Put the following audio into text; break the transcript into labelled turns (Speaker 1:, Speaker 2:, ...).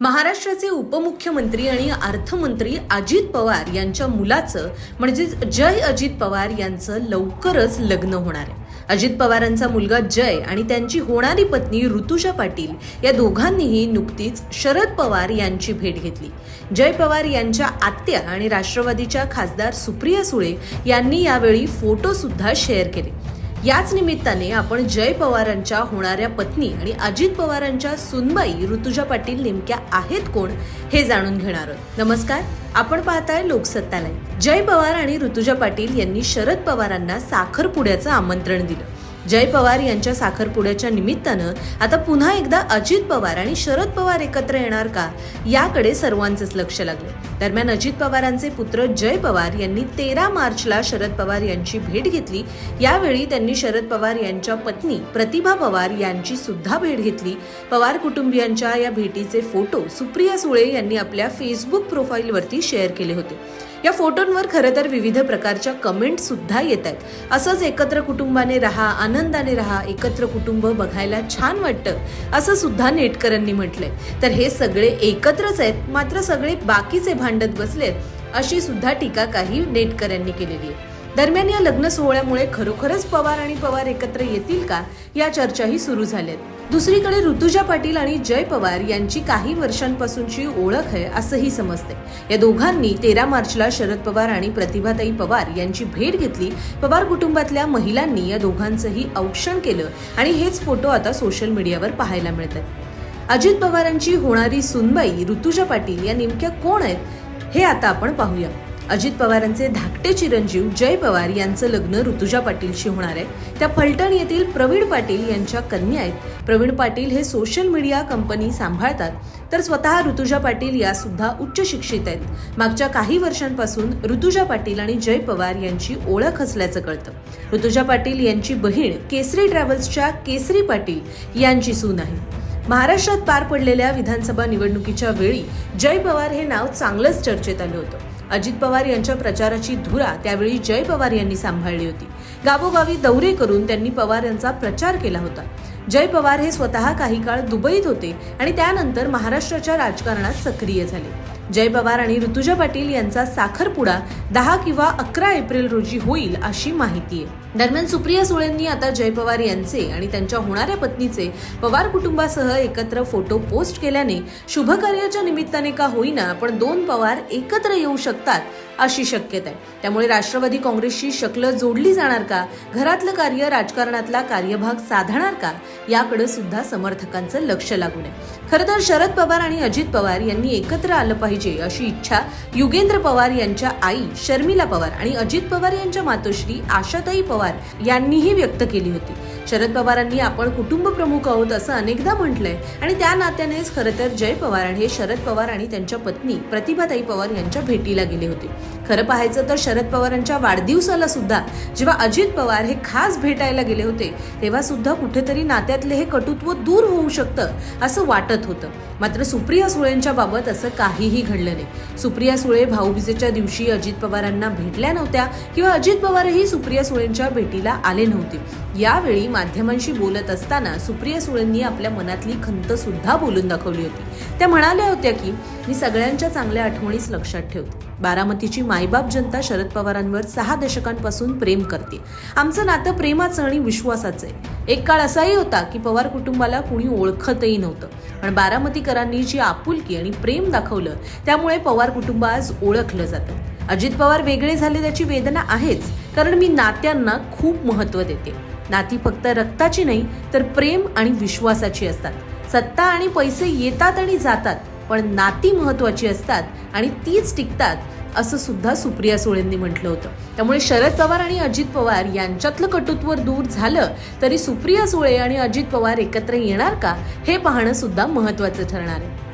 Speaker 1: महाराष्ट्राचे उपमुख्यमंत्री आणि अर्थमंत्री अजित पवार यांच्या मुलाचं म्हणजेच जय अजित पवार यांचं लवकरच लग्न होणार आहे. अजित पवारांचा मुलगा जय आणि त्यांची होणारी पत्नी ऋतुजा पाटील या दोघांनीही नुकतीच शरद पवार यांची भेट घेतली. जय पवार यांच्या आत्या आणि राष्ट्रवादीच्या खासदार सुप्रिया सुळे यांनी यावेळी फोटो सुद्धा शेअर केले. याच निमित्ताने आपण जय पवारांच्या होणाऱ्या पत्नी आणि अजित पवारांच्या सुनबाई ऋतुजा पाटील नेमक्या आहेत कोण हे जाणून घेणार आहोत. नमस्कार आपण पाहताय लोकसत्तालय जय पवार आणि ऋतुजा पाटील यांनी शरद पवारांना साखरपुड्याचं आमंत्रण दिलं. जय पवार यांच्या साखरपुड्याच्या निमित्तानं आता पुन्हा एकदा अजित पवार आणि शरद पवार एकत्र येणार का? याकडे सर्वांचंच लक्ष लागले. दरम्यान अजित पवारांचे पुत्र जय पवार यांनी तेरा मार्चला शरद पवार यांची भेट घेतली. यावेळी त्यांनी शरद पवार यांच्या पत्नी प्रतिभा पवार यांची सुद्धा भेट घेतली. पवार कुटुंबियांच्या या भेटीचे फोटो सुप्रिया सुळे यांनी आपल्या फेसबुक प्रोफाईलवरती शेअर केले होते. या फोटोंवर खरं तर विविध प्रकारच्या कमेंट सुद्धा येत आहेत. असंच एकत्र कुटुंबाने राहा आनंदाने राहा एकत्र कुटुंब बघायला छान वाटतं असं सुद्धा नेटकरांनी म्हटलंय. तर हे सगळे एकत्रच आहेत मात्र सगळे बाकीचे भांडत बसलेत अशी सुद्धा टीका काही नेटकऱ्यांनी केलेली आहे. दरम्यान या लग्न सोहळ्यामुळे खरोखरच पवार आणि पवार एकत्र येतील का? या चर्चाही सुरू झाल्यात दुसरीकडे ऋतुजा पाटील आणि जय पवार यांची काही वर्षांपासूनची ओळख आहे असंही समजते. या दोघांनी तेरा मार्चला शरद पवार आणि प्रतिभाताई पवार यांची भेट घेतली. पवार कुटुंबातल्या महिलांनी या दोघांचंही औक्षण केलं आणि हेच फोटो आता सोशल मीडियावर पाहायला मिळतात अजित पवारांची होणारी सुनबाई ऋतुजा पाटील या नेमक्या कोण आहेत? हे आता आपण पाहूया. अजित पवारांचे धाकटे चिरंजीव जय पवार यांचं लग्न ऋतुजा पाटीलशी होणार आहे. त्या फलटण येथील प्रवीण पाटील यांच्या कन्या आहेत. प्रवीण पाटील हे सोशल मीडिया कंपनी सांभाळतात. तर स्वतः ऋतुजा पाटील या सुद्धा उच्च शिक्षित आहेत. मागच्या काही वर्षांपासून ऋतुजा पाटील आणि जय पवार यांची ओळख असल्याचं कळतं. ऋतुजा पाटील यांची बहीण केसरी ट्रॅव्हल्सच्या केसरी पाटील यांची सून आहे महाराष्ट्रात पार पडलेल्या विधानसभा निवडणुकीच्या वेळी जय पवार हे नाव चांगलंच चर्चेत आलं होतं. अजित पवार यांच्या प्रचाराची धुरा त्यावेळी जय पवार यांनी सांभाळली होती. गावोगावी दौरे करून त्यांनी पवार यांचा प्रचार केला होता. जय पवार हे स्वतः काही काळ दुबईत होते आणि त्यानंतर महाराष्ट्राच्या राजकारणात सक्रिय झाले. जय पवार आणि ऋतुजा पाटील यांचा साखरपुडा दहा किंवा अकरा एप्रिल रोजी होईल अशी माहिती आहे. दरम्यान सुप्रिया सुळेंनी आता जय पवार यांचे आणि त्यांच्या होणाऱ्या पत्नीचे पवार कुटुंबासह एकत्र फोटो पोस्ट केल्याने शुभकार्याच्या निमित्ताने का होईना पण दोन पवार एकत्र येऊ शकतात अशी शक्यता आहे. त्यामुळे राष्ट्रवादी काँग्रेसची शक्ल जोडली जाणार का? घरातलं कार्य राजकारणातला कार्यभाग साधणार का? याकडे सुद्धा समर्थकांचं लक्ष लागू नये खरं तर शरद पवार आणि अजित पवार यांनी एकत्र आलं पाहिजे अशी इच्छा युगेंद्र पवार यांच्या आई शर्मिला पवार आणि अजित पवार यांच्या मातोश्री आशाताई पवार यांनीही व्यक्त केली होती. शरद पवारांनी आपण कुटुंब प्रमुख आहोत असं अनेकदा म्हटलंय. आणि त्या नात्यानेच खरं तर जय पवार आणि हे शरद पवार आणि त्यांच्या पत्नी प्रतिभाताई पवार यांच्या भेटीला गेले होते. खरं पाहायचं तर शरद पवारांच्या वाढदिवसाला सुद्धा जेव्हा अजित पवार हे खास भेटायला गेले होते तेव्हा सुद्धा कुठेतरी नात्यातले हे कटुत्व दूर होऊ शकतं असं वाटत होतं. मात्र सुप्रिया सुळेंच्या बाबत असं काहीही घडलं नाही. सुप्रिया सुळे भाऊबीजेच्या दिवशी अजित पवारांना भेटल्या नव्हत्या किंवा अजित पवारही सुप्रिया सुळेंच्या भेटीला आले नव्हते. यावेळी माध्यमांशी बोलत असताना सुप्रिया सुळेंनी आपल्या मनातली खंत सुद्धा बोलून दाखवली होती. त्या म्हणाल्या होत्या की मी सगळ्यांच्या चांगल्या आठवणीच लक्षात ठेवते. बारामतीची मायबाप जनता शरद पवारांवर सहा दशकांपासून प्रेम करते. आमचं नातं प्रेमाचं आणि विश्वासाचं आहे. एक काळ असाही होता की पवार कुटुंबाला कुणी ओळखतही नव्हतं. पण बारामतीकरांनी जी आपुलकी आणि प्रेम दाखवलं त्यामुळे पवार कुटुंब आज ओळखलं जातं. अजित पवार वेगळे झाले त्याची वेदना आहेच कारण मी नात्यांना खूप महत्त्व देते. नाती फक्त रक्ताची नाही तर प्रेम आणि विश्वासाची असतात. सत्ता आणि पैसे येतात आणि जातात पण नाती महत्वाची असतात आणि तीच टिकतात असं सुद्धा सुप्रिया सुळेंनी म्हटलं होतं. त्यामुळे शरद पवार आणि अजित पवार यांच्यातलं कटुत्व दूर झालं तरी सुप्रिया सुळे आणि अजित पवार एकत्र येणार का हे पाहणं सुद्धा महत्वाचं ठरणार आहे.